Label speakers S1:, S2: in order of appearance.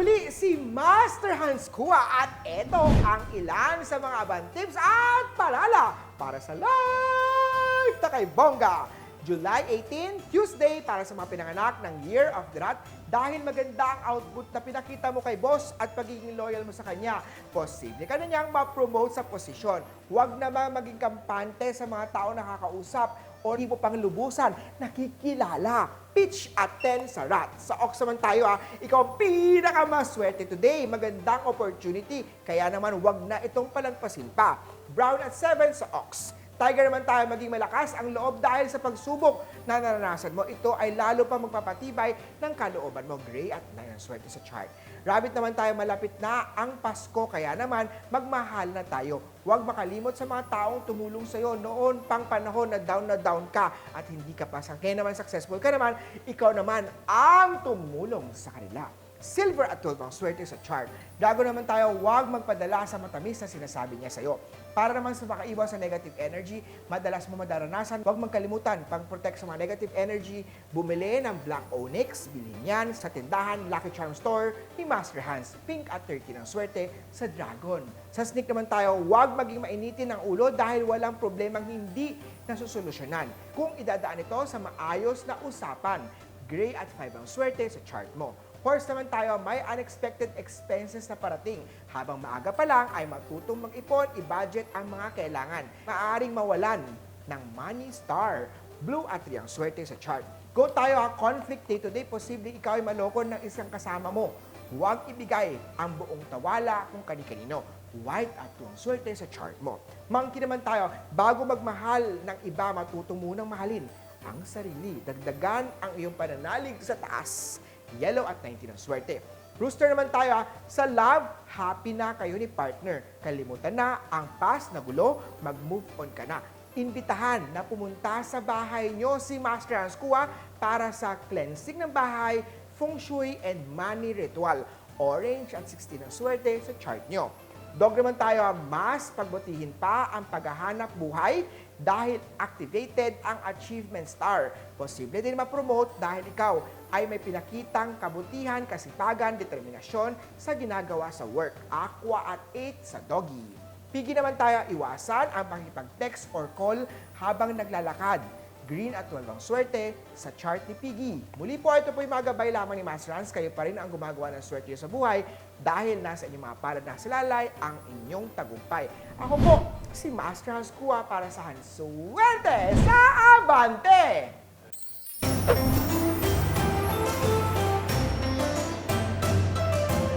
S1: muli si Master Hans Kua at ito ang ilan sa mga abantips at palala para sa live na kay Bongga. July 18, Tuesday para sa mga pinanganak ng Year of the Rat dahil maganda ang output na pinakita mo kay boss at pagiging loyal mo sa kanya. Posible ka na niyang ma-promote sa posisyon. Huwag naman maging kampante sa mga tao na kakausap o di mo pang lubusan nakikilala. Pitch at 10 sa rat. Sa Ox tayo ha, ikaw ang pinakamaswerte today. Magandang opportunity. Kaya naman wag na itong palagpasin pa. Brown at 7 sa Ox. Tiger naman tayo maging malakas ang loob dahil sa pagsubok na naranasan mo. Ito ay lalo pa magpapatibay ng kalooban mo. Gray at 9 ang swerte sa chart. Rabbit naman tayo malapit na ang Pasko kaya naman magmahal na tayo. Huwag makalimot sa mga taong tumulong sa iyo noon pang panahon na down na down ka at hindi ka pa sa kaya naman successful ka naman, ikaw naman ang tumulong sa kanila. Silver at 12 ang swerte sa chart. Gago naman tayo, huwag magpadala sa matamis na sinasabi niya sa'yo. Para naman sa makaiwas sa negative energy, madalas mo madaranasan, huwag magkalimutan, pang-protect sa mga negative energy, bumili ng Black Onyx, bilhin yan sa tindahan Lucky Charm Store ni Master Hans. Pink at 13 ang swerte sa Dragon. Sa Sneak naman tayo, huwag maging mainitin ang ulo dahil walang problemang hindi nasusolusyonan. Kung idadaan ito sa maayos na usapan, Gray at 5 ang swerte sa chart mo. Horse naman tayo, may unexpected expenses na parating. Habang maaga pa lang ay matutong mag-ipon, i-budget ang mga kailangan. Maaring mawalan ng money star. Blue at 3 ang swerte sa chart. Go tayo ha, conflict day to day, posible ikaw ay maloko ng isang kasama mo. Huwag ibigay ang buong tawala kung kani-kanino. White at 2 ang swerte sa chart mo. Monkey naman tayo, bago magmahal ng iba, matuto munang mahalin ang sarili. Dagdagan ang iyong pananalig sa taas. Yellow at 19 ang swerte. Rooster naman tayo ha. Sa love, happy na kayo ni partner. Kalimutan na ang past na gulo, mag-move on ka na. Imbitahan na pumunta sa bahay nyo si Master Hans Kua para sa cleansing ng bahay, feng shui, and money ritual. Orange at 16 ang swerte sa chart nyo. Dog naman tayo, mas pagbutihin pa ang paghahanap buhay dahil activated ang Achievement Star. Posible din ma-promote dahil ikaw ay may pinakitang kabutihan, kasipagan, determinasyon sa ginagawa sa work. Aqua at 8 sa Doggy. Pigi naman tayo, iwasan ang pakipag-text or call habang naglalakad. Green at 12 ang swerte sa chart ni Piggy. Muli po, ito po yung mga gabay lamang ni Master Hans. Kayo pa rin ang gumagawa ng swerte sa buhay dahil nasa inyong mga palad na silalay ang inyong tagumpay. Ako po, si Master Hans Kua para sa Hans Swerte sa Abante!